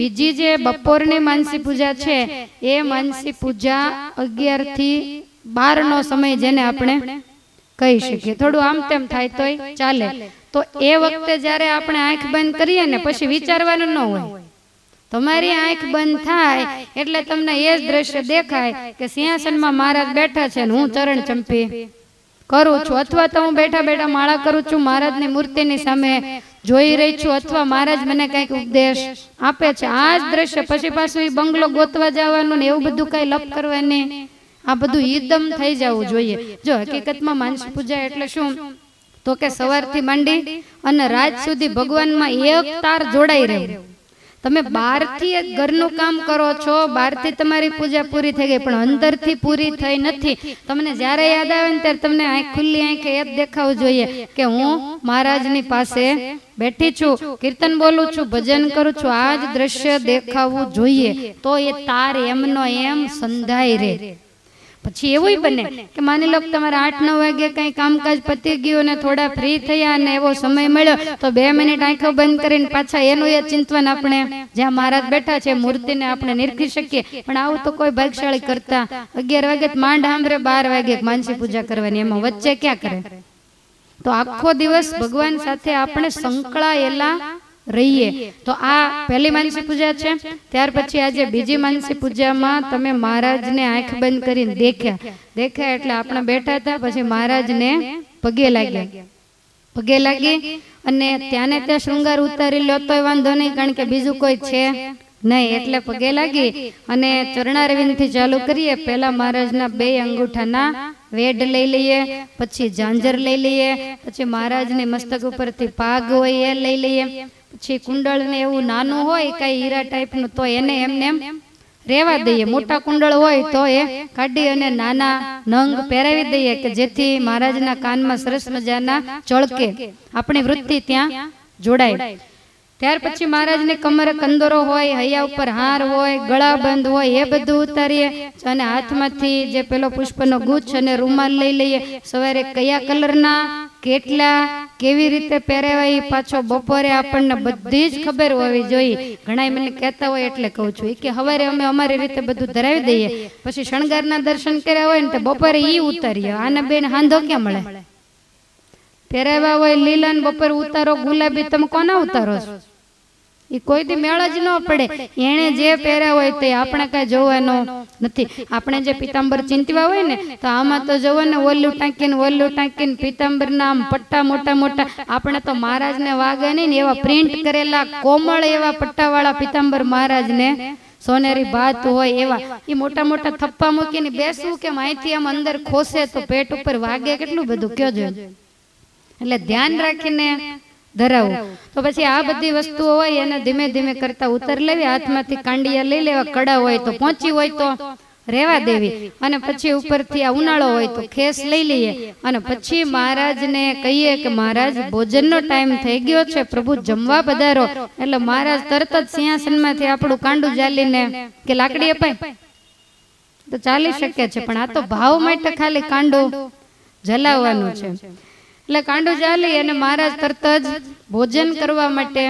બીજી જે બપોરની માનસી પૂજા છે, એ માનસી પૂજા અગિયારથી બાર નો સમય જેને આપણે કહી શકીએ. થોડું આમ તેમ થાય તોય ચાલે. તો એ વખતે જ્યારે આપણે આંખ બંધ કરીએ ને પછી વિચારવાનું ન હોય. તમારી આંખ બંધ થાય એટલે તમને એ જ દ્રશ્ય દેખાય કે સિંહાસનમાં મહારાજ બેઠા છે ને હું ચરણ ચંપી કરું છું અથવા તો હું બેઠા બેઠા માળા કરું છું, મહારાજની મૂર્તિની સામે જોઈ રહી છું અથવા મહારાજ મને કંઈક ઉપદેશ આપે છે. આ જ દ્રશ્ય પછી પાછું એ બંગલો ગોતવા જવાનું ને એવું બધું કઈ લપ કરવાની આ બધું ઈદમ થઈ જવું જોઈએ. જો હકીકતમાં માનસ પૂજા એટલે શું? તો કે સવારથી માંડી અને રાત સુધી ભગવાનમાં એક તાર જોડાઈ રહેવું તમે બહારથી થી ઘરનું કામ કરો છો બહારથી તમારી પૂજા પૂરી થઈ ગઈ પણ અંદરથી પૂરી થઈ નથી. તમને જ્યારે યાદ આવે ને ત્યારે તમને આંખ ખુલ્લી આંખે એ જ દેખાવું જોઈએ કે હું મહારાજની પાસે બેઠી છું કીર્તન બોલું છું ભજન કરું છું આ જ દ્રશ્ય દેખાવું જોઈએ. તો એ તાર એમનો એમ સંધાય રહે પછી એવું બને કે માની લો તમારે આઠ નવ વાગે કઈ કામકાજ પતી ગયું ને થોડા ફ્રી થયા અને એવો સમય મળ્યો તો બે મિનિટ આંખો બંધ કરીને પાછા એનું એ ચિંતન આપણે જ્યાં મહારાજ બેઠા છે મૂર્તિને આપણે નિરખી શકીએ. પણ આવું તો કોઈ ભાગશાળી કરતા અગિયાર વાગે માંડ આંભરે બાર વાગે માનસી પૂજા કરવાની. એમાં વચ્ચે ક્યાં કરે? તો આખો દિવસ ભગવાન સાથે આપણે સંકળાયેલા રહીએ. તો આ પહેલી માનસી પૂજા છે. ત્યાર પછી આજે બીજી માનસી પૂજામાં તમે મહારાજને આંખ બંધ કરીને દેખ્યા. દેખ્યા. એટલે આપણે બેઠા હતા પછી મહારાજને પગે લાગ્યા. પગે લાગી અને ત્યાંને ત્યાં શૃંગાર ઉતારી લો તોય વાંધો નહીં કારણ કે બીજું કોઈ છે નહીં એટલે પગે લાગી અને ચરણારવિંદથી ચાલુ કરીએ. પહેલા મહારાજના બે અંગૂઠાના વેડ લઈ લઈએ પછી ઝાંઝર લઈ લઈએ પછી મહારાજની મસ્તક ઉપરથી પાગ હોય એ લઈ લઈએ પછી કુંડળ ને એવું નાનું હોય કઈ હીરા ટાઈપનું તો એને એમને એમ રેવા દઈએ. મોટા કુંડળ હોય તો એ કાઢી અને નાના નંગ પહેરાવી દઈએ કે જેથી મહારાજના કાનમાં સરસ મજાના ચળકે. આપણી વૃત્તિ ત્યાં જોડાય. ત્યાર પછી મહારાજની કમરે કંદોરો હોય હૈયા ઉપર હાર હોય ગળા બંધ હોય એ બધું ઉતારીએ અને હાથમાંથી જે પેલો પુષ્પનો ગુચ્છ અને રૂમાલ લઈ લઈએ. સવારે કયા કલરના કેટલા કેવી રીતે પહેરાવાય પાછો બપોરે આપણને બધી જ ખબર હોવી જોઈએ. ઘણા મને કહેતા હોય એટલે કહું છું. કે હવારે અમે અમારી રીતે બધું ધરાવી દઈએ. પછી શણગારના દર્શન કર્યા હોય ને તો બપોરે ઈ ઉતારીએ. આને બેન હાંધો ક્યાં મળે? પહેરાવ્યા હોય લીલા ને બપોરે ઉતારો, ગુલાબી, તમે કોના ઉતારો છો? એ કોઈ દી મેળ જ ન પડે. એણે જે પહેર્યા હોય તે આપણે કઈ જોવાનું નથી. આપણે જે પિતાંબર ચિંતવા હોય ને તો આમાં તો જોવો ને ઓલું ટાંકીને ઓલું ટાંકીને પિતાંબર ના આમ પટ્ટા મોટા મોટા. આપણે તો મહારાજને વાગે નહીં ને એવા પ્રિન્ટ કરેલા કોમળ એવા પટ્ટાવાળા પિતાંબર મહારાજને સોનેરી ભાત હોય એવા. એ મોટા મોટા થપ્પા મૂકીને બેસવું કે માહિતી આમ અંદર ખોસે તો પેટ ઉપર વાગે કેટલું બધું કયો જો એટલે ધ્યાન રાખીને ધરાવવું તો પછી આ બધી વસ્તુઓ હોય એને ધીમે ધીમે કરતા ઉતર લેવી. હાથમાંથી કાંડિયા લઈ લેવા કડા હોય તો પહોંચી હોય તો રેવા દેવી. અને પછી ઉપરથી આ ઉનાળો હોય તો ખેસ લઈ લઈએ. અને પછી મહારાજને કહીએ કે મહારાજ ભોજનનો ટાઈમ થઈ ગયો છે પ્રભુ જમવા પધારો. એટલે મહારાજ તરત જ સિંહાસનમાંથી આપણું કાંડું જાલીને કે લાકડી અપાય તો ચાલી શકે છે પણ આ તો ભાવ માટે ખાલી કાંડું જલાવવાનું છે એટલે કાંડો ચાલી અને મહારાજ તરત જ ભોજન કરવા માટે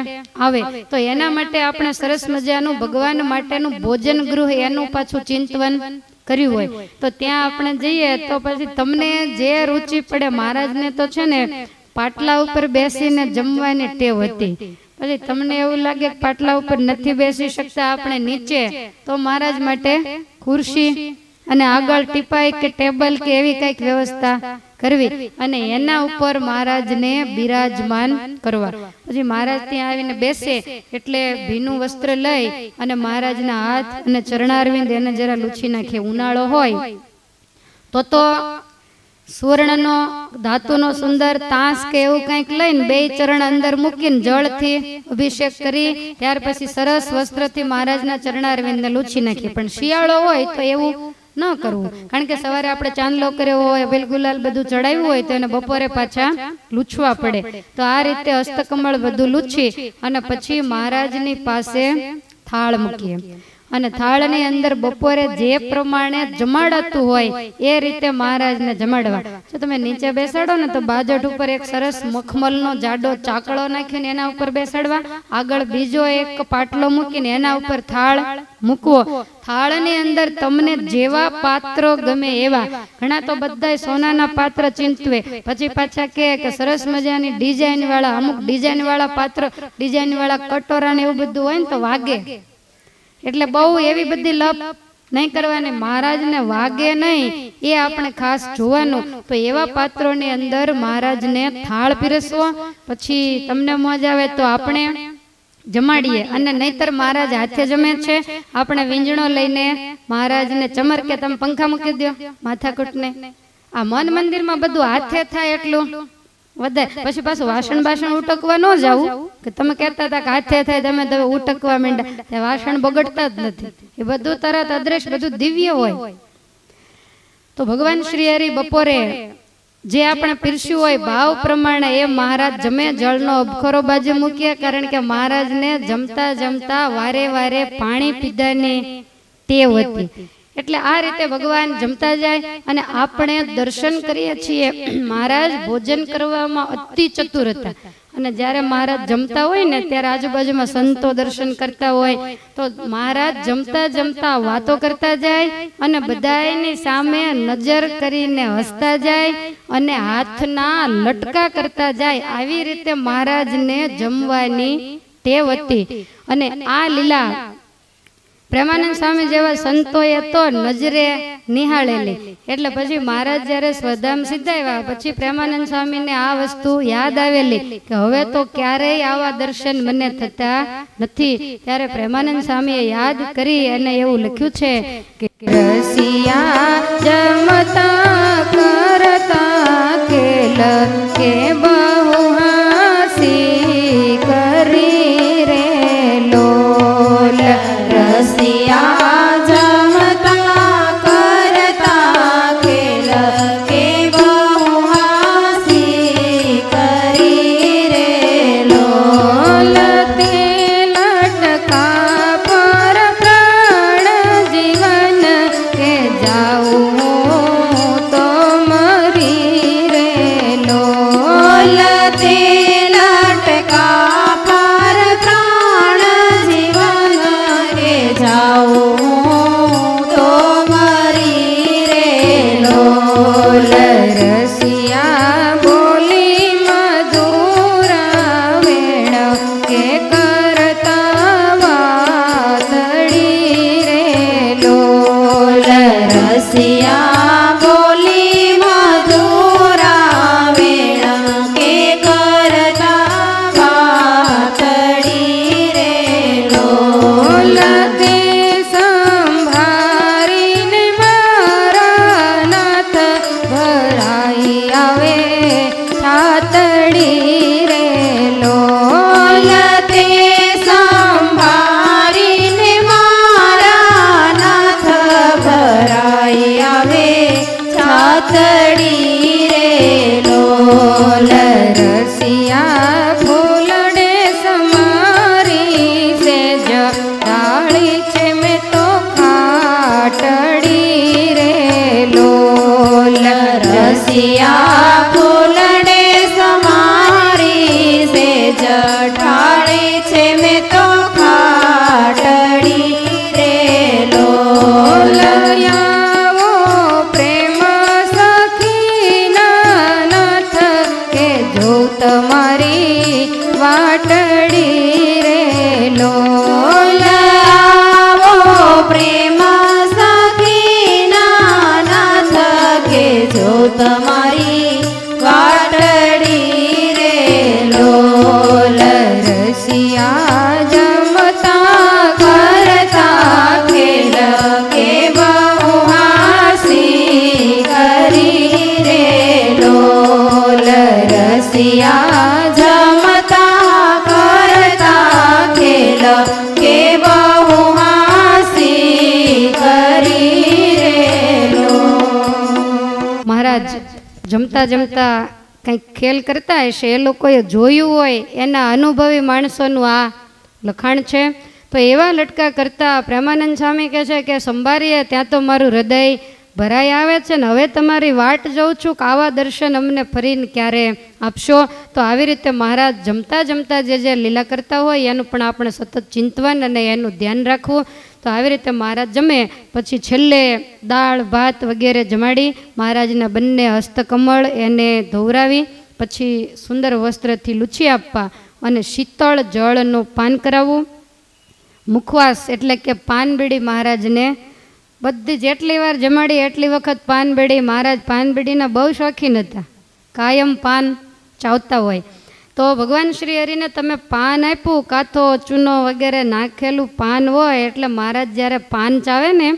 આવે. તો એના માટે આપણે સરસ મજાનું ભગવાન માટેનું ભોજન ગૃહ એનું પાછું ચિંતવન કર્યું હોય. તો ત્યાં આપણે જઈએ તો પછી તમને જે રુચિ પડે મહારાજને તો છે ને પાટલા ઉપર બેસીને જમવાની ટેવ હતી. પછી તમને એવું લાગે કે પાટલા ઉપર નથી બેસી શકતા આપણે નીચે તો મહારાજ માટે ખુરશી અને આગળ ટીપાઈ કે ટેબલ કે એવી કંઈક વ્યવસ્થા કરવી અને એના ઉપર મહારાજને બિરાજમાન કરવા. પછી મહારાજ ત્યાં આવીને બેસે એટલે ભીનું વસ્ત્ર લઈ અને મહારાજના હાથ અને ચરણારવિંદ એને જરા લૂછી નાખે ઉનાળો હોય. તો તો સુવર્ણનો ધાતુનો સુંદર તાંસ કે એવું કંઈક લઈને બે ચરણ અંદર મૂકીને જળથી અભિષેક કરી ત્યાર પછી સરસ વસ્ત્રથી મહારાજના ચરણારવિંદને લૂછી નાખી પણ શિયાળો હોય તો એવું ન કરવું. કારણ કે સવારે આપણે ચાંદલો કર્યો હોય અબેલ ગુલાલ બધું ચડાવ્યું હોય તો એને બપોરે પાછા લૂછવા પડે. તો આ રીતે હસ્તકમળ બધું લૂછી અને પછી મહારાજની પાસે થાળ મૂકીએ. અને થાળની અંદર બપોરે જે પ્રમાણે જમાડાતું હોય એ રીતે મહારાજને જમાડવા. જો તમે નીચે બેસાડો ને તો બાજટ ઉપર એક સરસ મખમલનો જાડો ચાકળો નાખીને એના ઉપર બેસાડવા. આગળ બીજો એક પાટલો મૂકીને એના ઉપર થાળ મૂકવો. થાળની અંદર તમને જેવા પાત્રો ગમે એવા. ઘણા તો બધા સોનાના પાત્ર ચિંતવે. પછી પાછા કહે કે સરસ મજાની ડિઝાઇન વાળા અમુક ડિઝાઇન વાળા પાત્ર ડિઝાઇન વાળા કટોરા ને એવું બધું હોય ને તો વાગે એટલે બહુ એવી બધી લપ નહીં કરવાની. મહારાજને વાગે નહીં. એ આપણે ખાસ જોવાનું. તો એવા પાત્રોની અંદર મહારાજને થાળ પીરસવો. પછી તમને મોજ આવે તો આપણે જમાડીએ. અને નહીતર મહારાજ હાથે જમે છે. આપણે વીંજણો લઈને મહારાજને ચમર કે તમે પંખા મૂકી દો માથાકૂટને. આ મન મંદિરમાં બધું હાથે થાય એટલું. વધારે પછી પાછું વાસણ બાસણ ઉટકવા ન જાવું કે તમે કહેતા હતા કે હાથે થાય તમે તમે ઉટકવા માંડ્યા. વાસણ બગડતા જ નથી. એ બધું તરત અદ્રશ્ય બધું દિવ્ય હોય. તો ભગવાન શ્રી હરિ બપોરે જે આપણે પીરસ્યું હોય ભાવ પ્રમાણે એ મહારાજ જમે જળનો અબખરો બાજુ મૂકીએ. કારણ કે મહારાજને જમતા જમતા વારે વારે પાણી પીધાની ટેવ હતી. એટલે આ રીતે ભગવાન જમતા જાય અને આપણે દર્શન કરીએ છીએ. મહારાજ ભોજન કરવામાં અતિ ચતુર હતા. અને જ્યારે મહારાજ જમતા હોય ને, ત્યારે આજુબાજુમાં સંતો દર્શન કરતા હોય, તો મહારાજ જમતા જમતા વાતો કરતા જાય અને બધાની સામે નજર કરીને હસતા જાય અને હાથના લટકા કરતા જાય. આવી રીતે મહારાજને જમવાની ટેવ હતી. અને આ લીલા પ્રેમાનંદ સ્વામી જેવા સંતોએ તો નજરે નિહાળેલી. એટલે પછી મહારાજ જ્યારે સ્વધામ સિદ્ધાવ્યા પછી પ્રેમાનંદ સ્વામીને આ વસ્તુ યાદ આવેલી કે હવે તો ક્યારેય આવા દર્શન મને થતા નથી. ત્યારે પ્રેમાનંદ સ્વામીએ યાદ કરી અને એવું લખ્યું છે કે રસિયા જમતા કરતા કેલ કે જમતા જમતા કંઈક ખેલ કરતા હશે, એ લોકોએ જોયું હોય, એના અનુભવી માણસોનું આ લખાણ છે. તો એવા લટકા કરતા પ્રેમાનંદ સ્વામી કહે છે કે, સંભારીએ, ત્યાં તો મારું હૃદય ભરાઈ આવે છે ને, હવે તમારી વાટ જોઉં છું કે આવા દર્શન અમને ફરીને ક્યારે આપશો? તો આવી રીતે મહારાજ જમતા જમતા જે જે લીલા કરતા હોય, એનું પણ આપણે સતત ચિંતવન અને એનું ધ્યાન રાખવું. તો આવી રીતે મહારાજ જમે. પછી છેલ્લે દાળ, ભાત વગેરે જમાડી મહારાજના બંને હસ્તકમળ એને ધોવરાવી, પછી સુંદર વસ્ત્રથી લૂછી આપવા અને શીતળ જળનું પાન કરાવવું. મુખવાસ એટલે કે પાનબીડી મહારાજને. બધી જેટલી વાર જમાડી એટલી વખત પાનબીડી મહારાજ પાનબીડીના બહુ શોખીન હતા. કાયમ પાન ચાવતા હોય. તો ભગવાન શ્રી હરિને તમે પાન આપ્યું કાથો ચૂનો વગેરે નાખેલું પાન હોય, એટલે મહારાજ જ્યારે પાન ચાવે ને,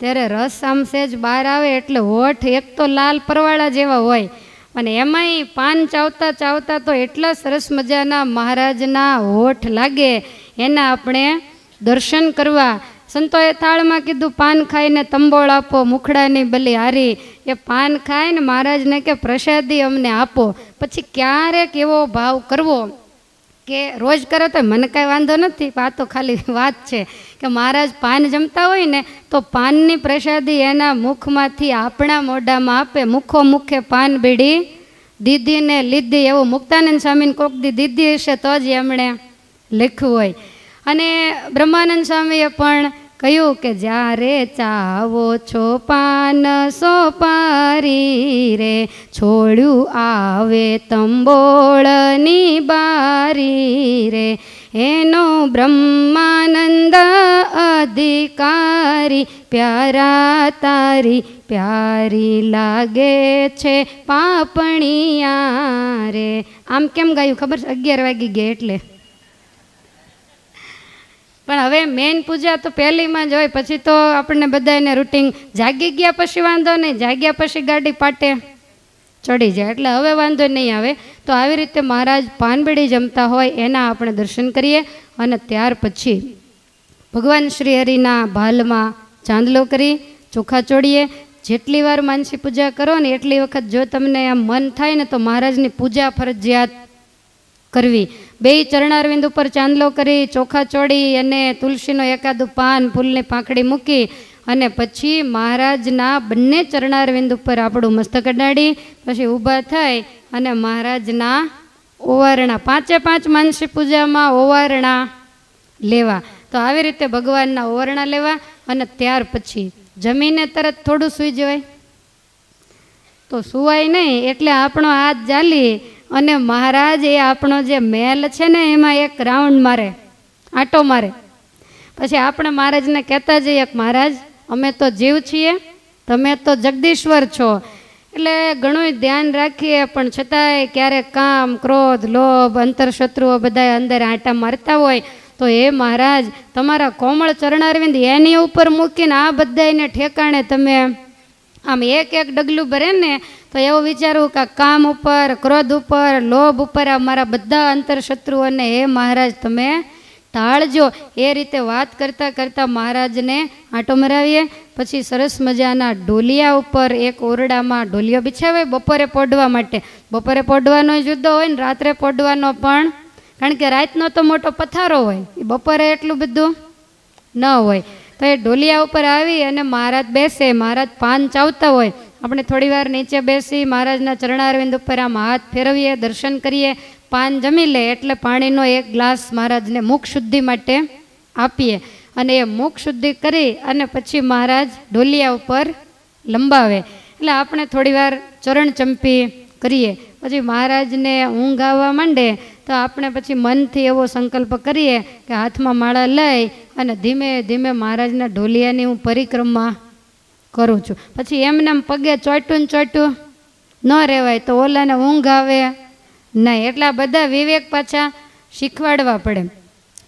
ત્યારે રસ આમ સેજ બહાર આવે, એટલે હોઠ એક તો લાલ પરવાળા જેવા હોય. અને એમાંય પાન ચાવતા ચાવતા તો એટલા સરસ મજાના મહારાજના હોઠ લાગે, એના આપણે દર્શન કરવા સંતોએ થાળમાં કીધું, પાન ખાઈને તંબોળ આપો, મુખડાની બલી હારી. એ પાન ખાઈને મહારાજને કે, પ્રસાદી અમને આપો. પછી ક્યારેક એવો ભાવ કરવો કે, રોજ કરો તો મને કાંઈ વાંધો નથી. આ તો ખાલી વાત છે કે, મહારાજ પાન જમતા હોય ને, તો પાનની પ્રસાદી એના મુખમાંથી આપણા મોઢામાં આપે. મુખો મુખે પાન બીડી દીદીને લીધી. એવું મુક્તાનંદ સ્વામીને કોક દી દીધી હશે તો જ એમણે લખ્યું હોય. અને બ્રહ્માનંદ સ્વામીએ પણ કહ્યું કે જ્યારે ચાવો છો પાન સોપારી રે. છોડ્યું આવે તંબોળની બારી રે. એનો બ્રહ્માનંદ અધિકારી. પ્યારા તારી પ્યારી લાગે છે પાપણિયા રે. આમ કેમ ગાયું? ખબર અગિયાર વાગી ગયા એટલે. પણ હવે મેઇન પૂજા તો પહેલીમાં જ હોય. પછી તો આપણને બધાને રૂટિન જાગી ગયા પછી વાંધો નહીં. જાગ્યા પછી ગાડી પાટે ચડી જાય. એટલે હવે વાંધો નહીં આવે. તો આવી રીતે મહારાજ પાનબીડી જમતા હોય એના આપણે દર્શન કરીએ અને ત્યાર પછી ભગવાન શ્રી હરિના ભાલમાં ચાંદલો કરી ચોખા ચોડીએ. જેટલી વાર માનસી પૂજા કરો ને એટલી વખત જો તમને આમ મન થાય ને તો મહારાજની પૂજા ફરજિયાત કરવી. બે ચરણારવિંદ ઉપર ચાંદલો કરી, ચોખા ચોડી અને તુલસીનો એકાદું પાન ફૂલની પાંખડી મૂકી અને પછી મહારાજના બંને ચરણારવિંદ ઉપર આપણું મસ્તક અડાડી, પછી ઊભા થઈ અને મહારાજના ઓવારણા, પાંચે પાંચ માનસી પૂજામાં ઓવારણા લેવા. તો આવી રીતે ભગવાનના ઓવારણા લેવા અને ત્યાર પછી જમીને તરત થોડું સૂઈ જવાય. તો સુવાય નહીં એટલે આપણો હાથ જાલી અને મહારાજ એ આપણો જે મેલ છે ને, એમાં એક રાઉન્ડ મારે, આંટો મારે. પછી આપણે મહારાજને કહેતા જઈએ મહારાજ, અમે તો જીવ છીએ, તમે તો જગદીશ્વર છો. એટલે ઘણું ધ્યાન રાખીએ, પણ છતાંય ક્યારેક કામ, ક્રોધ, લોભ, અંતરશત્રુઓ બધા અંદર આંટા મારતા હોય, તો એ મહારાજ, તમારા કોમળ ચરણારવિંદ એની ઉપર મૂકીને આ બધાને ઠેકાણે તમે આમ એક એક ડગલું ભરે ને તો એવું વિચારવું કે કામ ઉપર, ક્રોધ ઉપર, લોભ ઉપર આ મારા બધા અંતરશત્રુઓને, હે મહારાજ, તમે ટાળજો. એ રીતે વાત કરતાં કરતાં મહારાજને આંટો મરાવીએ. પછી સરસ મજાના ઢોલિયા ઉપર એક ઓરડામાં ઢોલિયો બિછાવે બપોરે પોડવા માટે. બપોરે પોડવાનો જુદો હોય ને રાત્રે પોડવાનો પણ. કારણ કે રાતનો તો મોટો પથારો હોય. એ બપોરે એટલું બધું ન હોય. તો એ ઢોલિયા ઉપર આવી અને મહારાજ બેસે. મહારાજ પાન ચાવતા હોય. આપણે થોડી વાર નીચે બેસી મહારાજના ચરણારવિંદ ઉપર આમ હાથ ફેરવીએ, દર્શન કરીએ, પાન જમી લે એટલે પાણીનો એક ગ્લાસ મહારાજને મુખ શુદ્ધિ માટે આપીએ. અને એ મુખ શુદ્ધિ કરી અને પછી મહારાજ ઢોલિયા ઉપર લંબાવે. એટલે આપણે થોડી વાર ચરણ ચંપી કરીએ. પછી મહારાજને ઊંઘ આવવા માંડે તો આપણે પછી મનથી એવો સંકલ્પ કરીએ કે હાથમાં માળા લઈ અને ધીમે ધીમે મહારાજના ઢોલિયાની હું પરિક્રમા કરું છું. પછી એમને પગે ચોટું ને ચોટ્યું ન રહેવાય તો ઓલાને ઊંઘ આવે નહીં. એટલા બધા વિવેક પાછા શીખવાડવા પડે.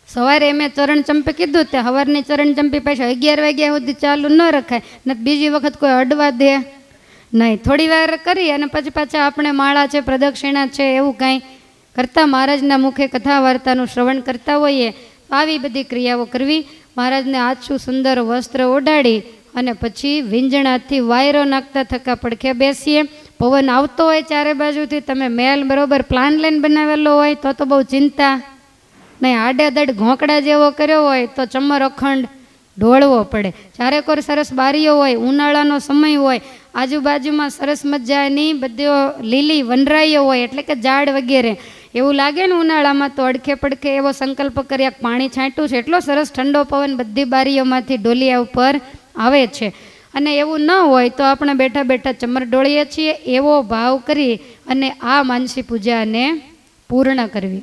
સવારે મેં ચરણ ચંપી કીધું તે સવારની ચરણ ચંપી પાછા અગિયાર વાગ્યા સુધી ચાલુ ન રખાય ને બીજી વખત કોઈ અડવા દે. નહીં, થોડી વાર કરી અને પછી પાછા આપણે માળા છે, પ્રદક્ષિણા છે, એવું કાંઈ કરતાં મહારાજના મુખે કથા વાર્તાનું શ્રવણ કરતા હોઈએ, આવી બધી ક્રિયાઓ કરવી. મહારાજને આછું સુંદર વસ્ત્ર ઓઢાડી અને પછી વીંજણાથી વાયરો નાખતા થકા પડખે બેસીએ. પવન આવતો હોય ચારે બાજુથી, તમે મેલ બરોબર પ્લાન લઈને બનાવેલો હોય તો તો બહુ ચિંતા. નહીં આડેદડ ઘોંકડા જેવો કર્યો હોય તો ચમર અખંડ ઢોળવો પડે. ચારે કોઈ સરસ બારીઓ હોય, ઉનાળાનો સમય હોય, આજુબાજુમાં સરસ મજાની બધીઓ લીલી વનરાઈઓ હોય, એટલે કે ઝાડ વગેરે. એવું લાગે ને ઉનાળામાં તો અડખે પડખે એવો સંકલ્પ કર્યા પાણી છાંટ્યું છે, એટલો સરસ ઠંડો પવન બધી બારીઓમાંથી ડોલિયા ઉપર આવે છે. અને એવું ન હોય તો આપણે બેઠા બેઠા ચમર ડોળીએ છીએ એવો ભાવ કરી અને આ માનસી પૂજાને પૂર્ણ કરવી.